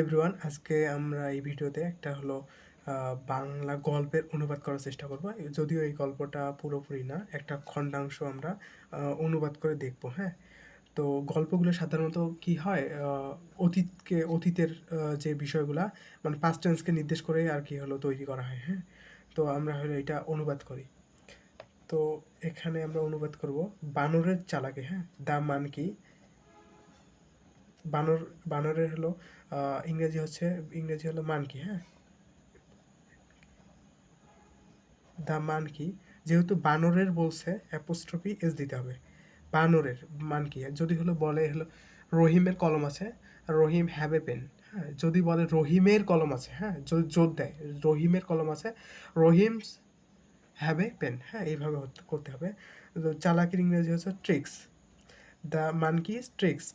Everyone আজকে আমরা এই ভিডিওতে একটা হলো বাংলা গল্পের অনুবাদ করার চেষ্টা করব। যদিও এই গল্পটা পুরোপুরি না, একটা খণ্ডাংশ আমরা অনুবাদ করে দেখব হ্যাঁ? তো গল্পগুলো সাধারণত কি হয় অতীতকে, অতীতের যে বিষয়গুলা মানে পাস্ট টেন্সকে নির্দেশ করে আর কি হলো তৈরি করা হয় হ্যাঁ? তো আমরা হলো এটা অনুবাদ করি। তো এখানে আমরা অনুবাদ করব, বানরের চালাকে হ্যাঁ? দা মান কি বানর, বানরের হলো ইংরেজি হচ্ছে, ইংরেজি হলো মানকি হ্যাঁ? দা মানকি, যেহেতু বানরের বলছে, অ্যাপোস্ট্রফি এস দিতে হবে। বানরের, মানকি, যদি হলো বলে হলো, রহিমের কলম আছে, রহিম হ্যাভ এ পেন হ্যাঁ? যদি বলে রহিমের কলম আছে হ্যাঁ? যদি জোর দেয়, রহিমের কলম আছে, রহিম হ্যাভ এ পেন হ্যাঁ? এইভাবে করতে হবে। চালাকির ইংরেজি হচ্ছে ট্রিক্স দ্য মানকি ট্রিক্স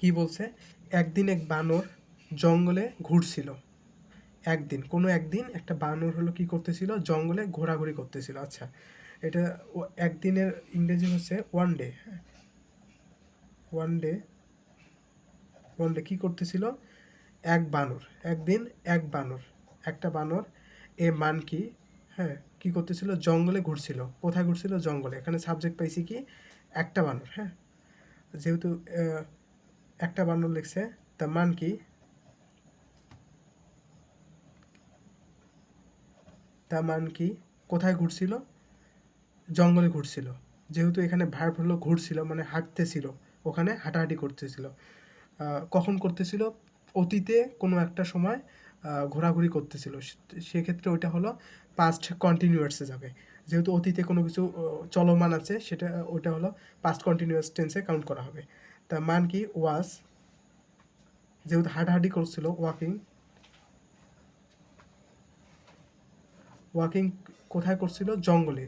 কি বলছে? একদিন এক বানর জঙ্গলে ঘুরছিল। একদিন, কোনো একদিন একটা বানর হলো কি করতেছিল? জঙ্গলে ঘোরাঘুরি করতেছিল। আচ্ছা এটা একদিনের ইংরেজি হচ্ছে ওয়ান ডে হ্যাঁ ওয়ান ডে ওয়ান ডে কী করতেছিল? এক বানর, একদিন এক বানর, একটা বানর, এ মান কি হ্যাঁ কি করতেছিল? জঙ্গলে ঘুরছিল। কোথায় ঘুরছিল? জঙ্গলে। এখানে সাবজেক্ট পাইছি কি? একটা বানর হ্যাঁ। যেহেতু একটা বানর লিখছে তার মান কি দ্য মান কি কোথায় ঘুরছিল? জঙ্গলে ঘুরছিল। যেহেতু এখানে ভার্ব হলো ঘুরছিল মানে হাঁটতেছিল, ওখানে হাঁটাহাঁটি করতেছিল। কখন করতেছিল? অতীতে কোনো একটা সময় ঘোরাঘুরি করতেছিল। সেক্ষেত্রে ওইটা হলো পাস্ট কন্টিনিউয়াসে যাবে। যেহেতু অতীতে কোনো কিছু চলমান আছে, সেটা, ওইটা হলো পাস্ট কন্টিনিউয়াস টেন্সে কাউন্ট করা হবে। তা মান কি ওয়াজ যেহেতু হাঁটাহাঁটি করছিল ওয়াকিং ওয়াকিং কোথায় করছিল? জঙ্গলে।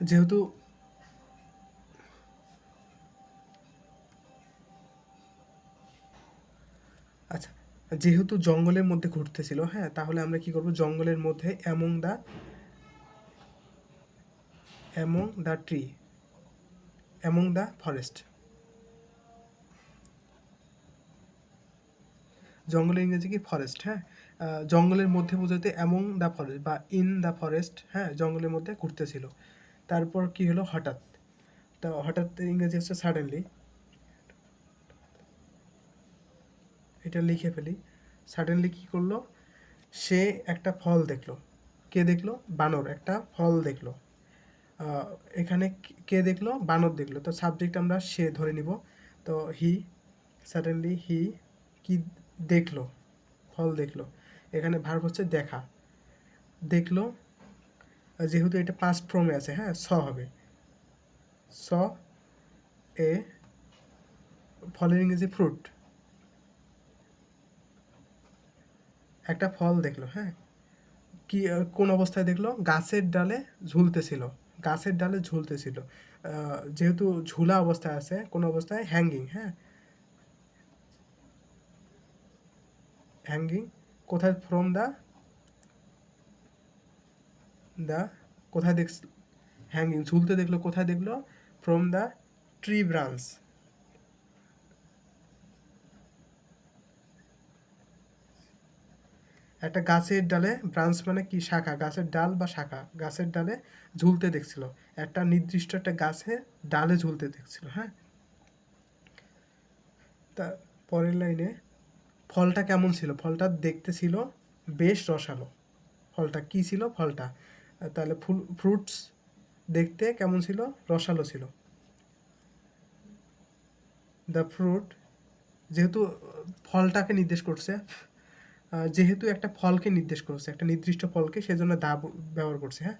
যেহেতু আচ্ছা যেহেতু জঙ্গলের মধ্যে ঘুরতেছিল হ্যাঁ তাহলে আমরা কি করব? জঙ্গলের মধ্যে among the among the tree among the forest জঙ্গলের ইংরেজি কি ফরেস্ট হ্যাঁ? জঙ্গলের মধ্যে বোঝাতে অ্যামং দ্য ফরেস্ট বা ইন দ্য ফরেস্ট হ্যাঁ জঙ্গলের মধ্যে ঘুরতেছিল। তারপর কি হলো হঠাৎ? তা হঠাৎ ইংরেজি হচ্ছে সাডেনলি এটা লিখে ফেলি। সাডেনলি কি করল? সে একটা ফল দেখল। কে দেখল? বানর, একটা ফল দেখল। এখানে কে- দেখল? বানর দেখল। তো সাবজেক্ট আমরা সে ধরে নিব। তো হি সাডেনলি হি কি দেখল? ফল দেখল। এখানে ভার্ব হচ্ছে দেখা। দেখল, যেহেতু এটা পাঁচ ফর্মে আছে হ্যাঁ স হবে। স, এ, ফলের ইংরেজি ফ্রুট একটা ফল দেখল হ্যাঁ। কি, কোন অবস্থায় দেখল? গাছের ডালে ঝুলতেছিল। গাছের ডালে ঝুলতেছিল। যেহেতু ঝুলা অবস্থায় আছে, কোন অবস্থায় হ্যাঙ্গিং হ্যাঁ? হ্যাঙ্গিং কোথায় ফ্রম দা দা কোথায় দেখ হ্যাঙ্গিং ঝুলতে দেখল, কোথায় দেখল? ফ্রম দা ট্রি ব্রাঞ্চ একটা গাছের ডালে ব্রাঞ্চ মানে কি? শাখা। গাছের ডাল বা শাখা। গাছের ডালে ঝুলতে দেখছিল। একটা নির্দিষ্ট একটা গাছে ডালে ঝুলতে দেখছিল হ্যাঁ? তা পরের লাইনে, ফলটা কেমন ছিল? ফলটা দেখতে ছিল বেশ রসালো। ফলটা কি ছিল? ফলটা। তাহলে ফুল, ফ্রুটস দেখতে কেমন ছিল? রসালো ছিল। দ্য ফ্রুট, যেহেতু ফলটাকে নির্দেশ করছে যেহেতু একটা ফলকে নির্দেশ করছে, একটা নির্দিষ্ট ফলকে সেজন্য দা ব্যবহার করছে হ্যাঁ?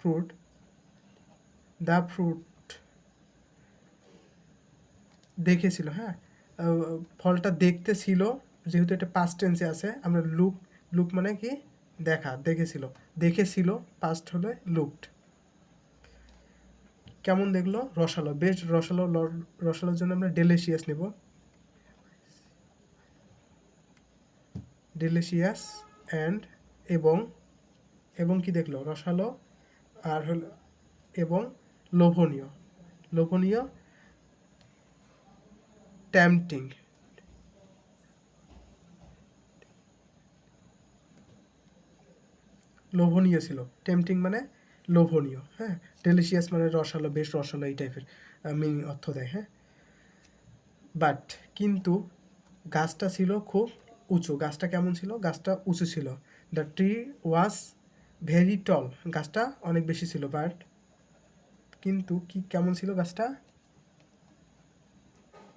ফ্রুট দা ফ্রুট দেখেছিল হ্যাঁ? ফলটা দেখতে ছিল, যেহেতু এটা পাস্ট টেন্সে আছে, আমরা লুক লুক মানে কি? দেখা, দেখেছিল। দেখেছিল পাস্ট হলে লুকড কেমন দেখল? রসালো, বেশ রসালো রসালোর জন্য আমরা ডেলিশিয়াস নেব। Delicious অ্যান্ড এবং এবং কি দেখল? রসালো আর হল, এবং লোভনীয়। লোভনীয় ট্যাম্পটিং লোভনীয় ছিল। টেম্পটিং মানে লোভনীয় হ্যাঁ? ডেলিশিয়াস মানে রসালো, বেশ রসালো এই টাইপের মিনিং অর্থ দেয় হ্যাঁ? বাট কিন্তু গাছটা ছিল খুব উঁচু। গাছটা কেমন ছিল? গাছটা উঁচু ছিল। The tree was very tall গাছটা অনেক বেশি ছিল বাট কিন্তু কি কেমন ছিল গাছটা?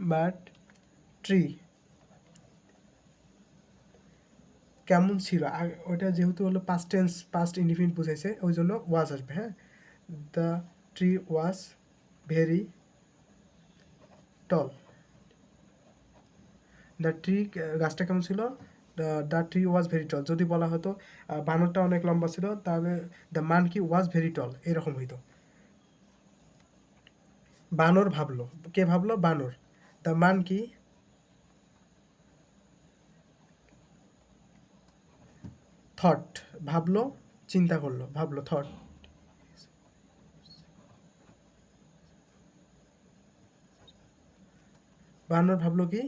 বাট ট্রি কেমন ছিল? আগ- ওইটা যেহেতু হলো পাস্ট টেন্স পাস্ট ইন্ডিফিনিট বুঝাইছে, ওই জন্য ওয়াজ আসবে হ্যাঁ? The tree was very tall the tree গাছটা কেমন ছিল? The tree was very tall যদি বলা হতো বানরটা অনেক লম্বা ছিল, তাহলে the monkey was very tall এরকম হইতো। বানর ভাবলো। কে ভাবলো? বানর। দ্য মানকি থট ভাবলো, চিন্তা করল। ভাবলো থট বানর ভাবলো কি?